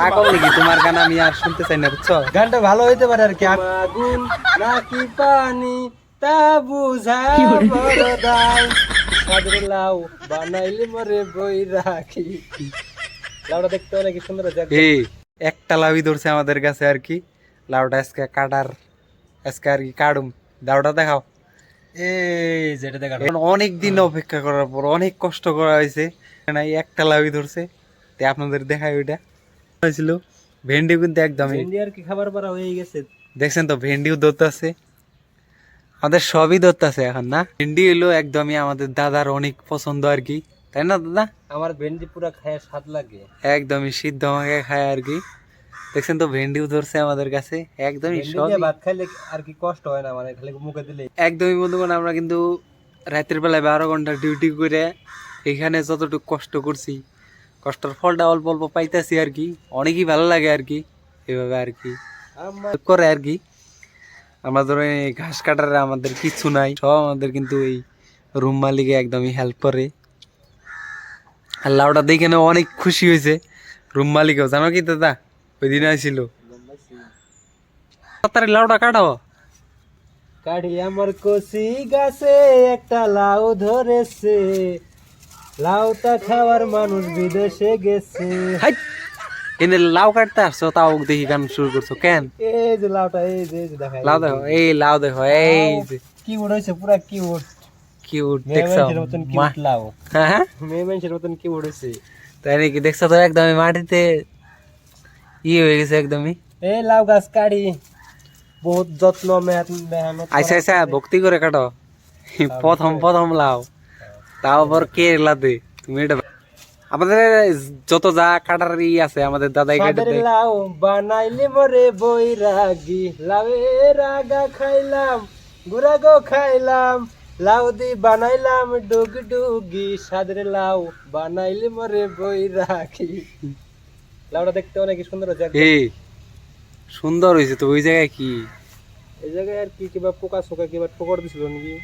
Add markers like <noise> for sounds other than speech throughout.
পাগল নাকি তোমার গান আমি আর শুনতে চাই না বুঝছ? গানটা ভালো হইতে পারে আর কি। আগুন নাকি পানি তা বুঝা বড় দায় সাদের লাউ বানাইলে মরে বই রাখি লাউটা দেখতে অনেক সুন্দর আছে এই একটা লাউই ধরছে আমাদের কাছে আর কি। লাউটা আজকে কাটার আজকে আর কি কাটুম। দাউটা দেখাও। এই যেটা দেখা অনেক দিন অপেক্ষা করার পর অনেক কষ্ট করা হয়েছে। না এই একটা লাউই ধরছে। তে আপনাদের দেখায় ওইটা। হয়েছিল। ভেন্ডি কিন্তু একদমই ইন্ডিয়ার কি খাবার পারা হয়ে গেছে। দেখছেন তো ভেন্ডিও ধরতেছে আমাদের সবই ধরতেছে এখন না? ভেন্ডি হলো একদমই আমাদের দাদার অনেক পছন্দ আর কি। তাই না দাদা? আমার ভেন্ডি পুরা খায় স্বাদ লাগে। একদমই সিদ্ধ মাকে খায় আর কি। দেখছেন তো ভেন্ডিও ধরছে আমাদের কাছে। একদমই দিয়ে ভাত খাইলে আর কি কষ্ট হয় না মানে খালি মুখে দিলে একদমই বন্ধুগণ আমরা কিন্তু রাতের বেলায় বারো ঘণ্টা ডিউটি করে এখানে যতটুকু কষ্ট করছি কষ্টের ফলটা অল্প অল্প পাইতেছি আর কি। অনেকই ভালো লাগে আর কি এভাবে আর কি। করে আর কি। আমাদের ঘাস কাটার আমাদের কিচ্ছু নাই সব আমাদের কিন্তু এই রুম মালিকে একদমই হেল্প করে। আর লাউটা দেখে না অনেক খুশি হয়েছে। রুম মালিকও জানো কি দাদা? ওই দিন আসছিল তাড়াতাড়ি লাউটা কাটাও। কাঠি আমার কচি গাছে একটা লাউ ধরেছে। লাউটা খাওয়ার মানুষ বিদেশে গেছে। এনে লাউ কাটতে আসছো তাও দেখি গান শুরু করছ কেন? এই যে লাউটা এই যে দেখা লাউ দেখো এই লাউ দেখো এই যে। কি উড়াইছে পুরা কিউট। মেয়ে দেখছ? মানুষের মতন কি মা- লাউ। হ্যাঁ মেয়ে মানুষের মতন কি উড়েছে তাই নাকি দেখছ তো একদমই মাটিতে ই হয়ে গেছে একদমই। এই লাউ গাছ কাটি। বহুত যত্ন মেহনত আইসা আইসা ভক্তি করে কাটো। প্রথম প্রথম লাও তাও আবার কে লাদে তুমি এটা আমাদের যত যা কাটার ই আছে আমাদের দাদাই কেটে দেয় লাউ বানাইলে মরে বই রাগি লাউয়ে রাগা খাইলাম গুড়াগো খাইলাম লাউ দি বানাইলাম ডুগ ডুগি সাদের লাউ বানাইলে মরে বই রাখি লাউটা দেখতে অনেক সুন্দর একদম। এই সুন্দর হয়েছে তো ওই জায়গায় কি? এই জায়গায় আর কি কিবা পোকা সোকা কিবা ঠোকর দিছিল নাকি?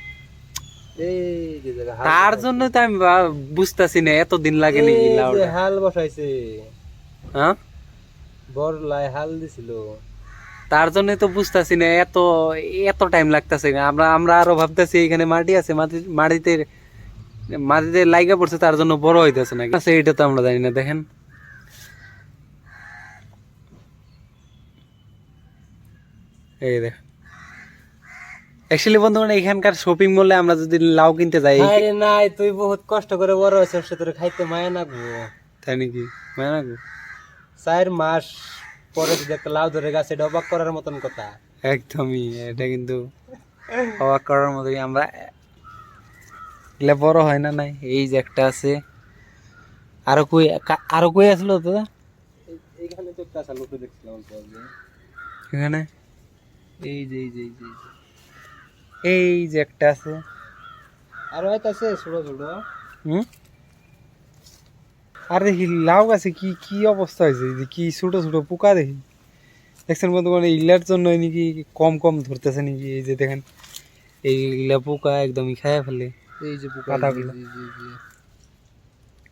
তার জন্য তো আমি বুঝতাছি না এত দিন লাগে লাউটা হাল বসাইছে। হ্যাঁ? বর লাই হাল দিছিল। তার জন্য তো বুঝতাছি না এত এত টাইম লাগতেছে। আমরা আমরা আরও ভাবতেছি এখানে মাটি আছে মাটি মাটিতে মাটিতে লাইগা পড়ছে তার জন্য বড় হইতেছে না আচ্ছা এটা তো আমরা জানি না দেখেন। এই দেখ অ্যাকচুয়ালি বন্ধুগণ এখানকার শপিং মলে আমরা যদি লাউ কিনতে যাই আরে নাই তুই বহুত কষ্ট করে বড় হয়েছিস সে তোর খাইতে মায়া না গো। তাই নাকি? মানে না গো? চার মাস পরে যদি একটা লাউ ধরে গাছে এটা অবাক করার মতন কথা। একদমই এটা কিন্তু অবাক করার মতোই আমরা এগুলা বড় হয় না নাই? এই যে একটা আছে। আরও কই আরও কই আসলো দাদা? এইখানে তো একটা চালু করে দেখছিলাম। এখানে? এই যে এই যে এই যে। এই যে। একটা আছে। আর হয়তো আছে ছোট ছোট। হুম? আর দেখি লাউ গাছে কি কি অবস্থা হয়েছে? কি ছোট ছোট পোকা দেখি। দেখছেন বন্ধুগণ এইগুলার জন্য নাকি কম কম ধরতেছে নাকি? এই যে দেখেন এইগুলা পোকা একদমই খায় ফেলে। এই যে পোকা কাঁটাগুলো।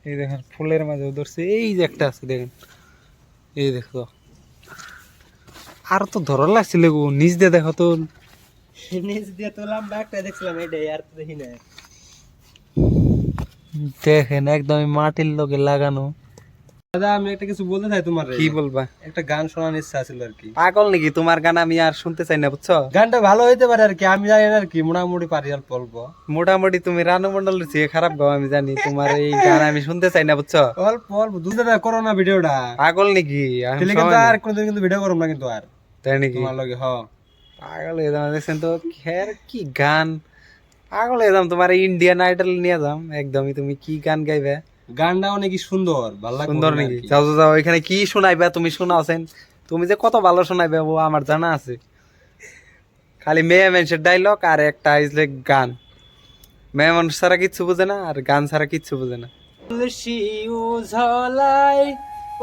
এই দেখেন ফুলের মাঝে ধরছে। এই যে একটা আছে দেখেন। এই দেখো। আর তো ধরার লাগছিল গো নিচ দিয়ে দেখো তো। নিচ দিয়ে তো লম্বা একটা দেখছিলাম এটাই আর তো দেখি না দেখেন একদম মাটির লগে লাগানো। দাদা আমি একটা কিছু বলতে চাই তোমার কি বলবা? একটা গান শোনার ইচ্ছা ছিল আর কি। পাগল নাকি? তোমার গান আমি আর শুনতে চাই না বুঝছ? গানটা ভালো হইতে পারে আর কি আমি জানি আর কি মোটামুটি পারি অল্প অল্প মোটামুটি তুমি রানু মন্ডলের চেয়ে খারাপ গাও আমি জানি তোমার এই <laughs> গান আমি শুনতে চাই না বুঝছ? অল্প অল্প দুধটা করো না ভিডিওটা। পাগল নাকি? আমি তাহলে কিন্তু আর কোনোদিন কিন্তু ভিডিও করব না কিন্তু আর। তাই নাকি? তোমার লগে হ। পাগল হয়ে যাম দেখছেন তো? খের কি গান? পাগল হয়ে যাম তোমার ইন্ডিয়ান আইডল নিয়ে যাম একদমই। তুমি কি গান গাইবে? গানটা অনেক সুন্দর ভালো সুন্দর নাকি? যাও যাও, এখানে কি শোনাইবে? তুমি শোনাওছেন তুমি যে কত ভালো শোনাইবে ও আমার জানা আছে। খালি মেয়ে মানুষের ডাইলগ আর একটা ইসলে গান। মেয়ে মানুষ ছাড়া কিচ্ছু বোঝে না আর গান ছাড়া কিচ্ছু বোঝে না। তুলসী উঝলাই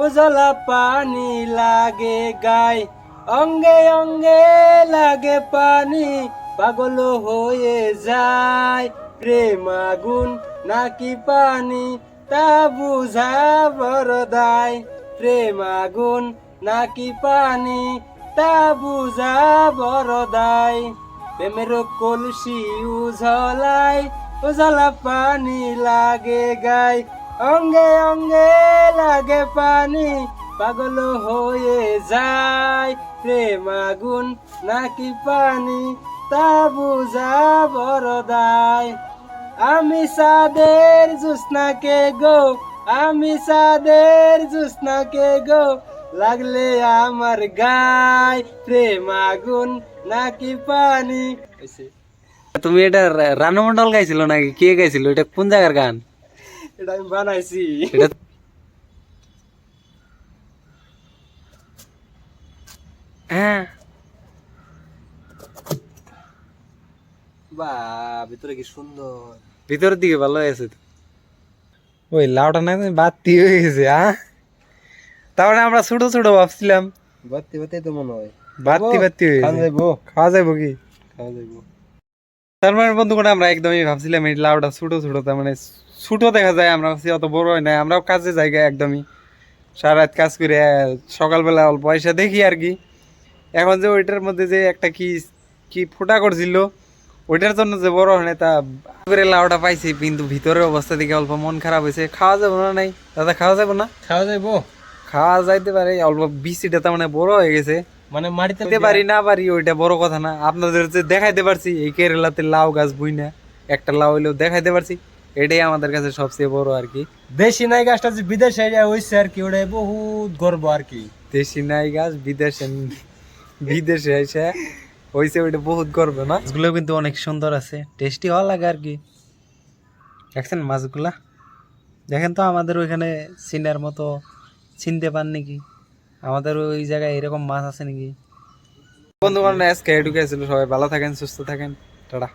উজলা পানি লাগে গায়। অঙ্গে অঙ্গে লাগে পানি, পাগল হয়ে যায় প্রেম আগুন নাকি পানি? তা বুঝা বড় দায় প্রেম আগুন নাকি পানি? তা বুঝা বড় দায়। প্রেমের কলসি উঝলাই, উঝলা পানি লাগে গায়। অঙ্গে অঙ্গে লাগে পানি, পাগল হয়ে যায় প্রেম আগুন নাকি পানি? তা বুঝা বড় দায়। আমি সাদের জুসনাকে গো? আমি সাদের জুসনাকে গো? লাগলে আমার গায়। প্রেম আগুন নাকি পানি। তুমি এটা রানু মন্ডল গাইছিল নাকি? কে গাইছিল? এটা কোন জায়গার গান? এটা আমি বানাইছি। হ্যাঁ। বা ভিতরে কি সুন্দর? ভিতরের দিকে ভালো তো। ওই লাউটা না বাতি হয়ে গেছে হ্যাঁ তারপরে আমরা ছোট ছোট ভাবছিলাম। বাতি বাতি তো মনে হয়। বাতি বাতি হয়ে গেছে। যাইবো? খাওয়া কি? খাওয়া যাইবো। তার মানে বন্ধু করে আমরা একদমই ভাবছিলাম এই লাউটা ছোট ছোট তার মানে ছোট দেখা যায় আমরা ভাবছি অত বড় হয় না। আমরাও কাজে জায়গা একদমই। সারা রাত কাজ করে সকালবেলা অল্প পয়সা দেখি আর কি। এখন যে ওইটার মধ্যে যে একটা কি কি ফোটা করছিল ওইটার জন্য যে বড় হয় তা করে লাউটা পাইছি কিন্তু ভিতরের অবস্থা দেখে অল্প মন খারাপ হয়েছে। খাওয়া যাবে না নাই? দাদা খাওয়া যাবে না? খাওয়া যাইবো। খাওয়া যাইতে পারে অল্প বিচিটা তার মানে বড় হয়ে গেছে। মানে মাটিতে পারি না পারি ওইটা বড় কথা না। আপনাদের যে দেখাইতে পারছি এই কেরালাতে লাউ গাছ বুই না একটা লাউ হইলেও দেখাইতে পারছি। এটাই আমাদের কাছে সবচেয়ে বড় আর কি। দেশি নাই গাছটা যে বিদেশে হইছে আর কি ওটাই বহুত গর্ব আর কি। দেশি নাই গাছ বিদেশে বিদেশে এসে হইছে ওইটা বহুত গর্ব না? মাছগুলো কিন্তু অনেক সুন্দর আছে টেস্টি হওয়া লাগে আর কি। দেখছেন মাছগুলা? দেখেন তো আমাদের ওইখানে চিনার মতো চিনতে পান নাকি? আমাদের ওই জায়গায় এরকম মাছ আছে নাকি? বন্ধু বান্ধব আজকে এটুকু ছিল সবাই ভালো থাকেন সুস্থ থাকেন টাটা।